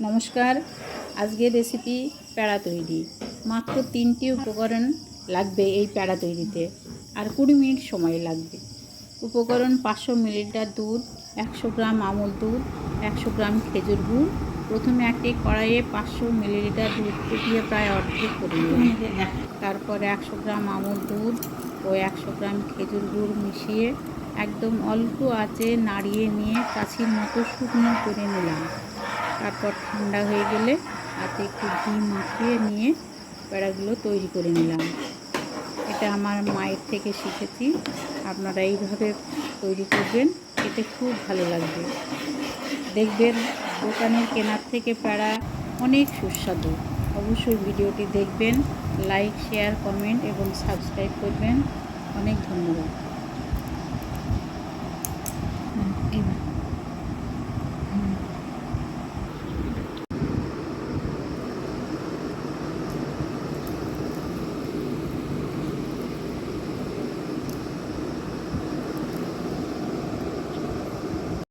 নমস্কার। আজকের রেসিপি প্যাড়া তৈরি। মাত্র তিনটি উপকরণ লাগবে এই প্যাড়া তৈরিতে। আর কুড়ি মিনিট সময় লাগবে। উপকরণ পাঁচশো মিলিলিটার দুধ, একশো গ্রাম আমল দুধ, একশো গ্রাম খেজুর গুড়। প্রথমে একটি কড়াইয়ে পাঁচশো মিলিলিটার দুধ ফুটিয়ে প্রায় অর্ধেক করে তারপরে একশো গ্রাম আমল দুধ ও একশো গ্রাম খেজুর গুড় মিশিয়ে একদম অল্প আঁচে নাড়িয়ে নিয়ে কাছির মতো শুকনো করে নিলাম। তারপর ঠান্ডা হয়ে গেলে হাতে একটু ঘি মাখিয়ে নিয়ে প্যাড়াগুলো তৈরি করে নিলাম। এটা আমার মায়ের থেকে শিখেছি। আপনারা এইভাবে তৈরি করবেন এতে খুব ভালো লাগবে। দেখবেন দোকানের কেনার থেকে প্যাড়া অনেক সুস্বাদু। অবশ্যই ভিডিওটি দেখবেন, লাইক, শেয়ার, কমেন্ট এবং সাবস্ক্রাইব করবেন। অনেক ধন্যবাদ।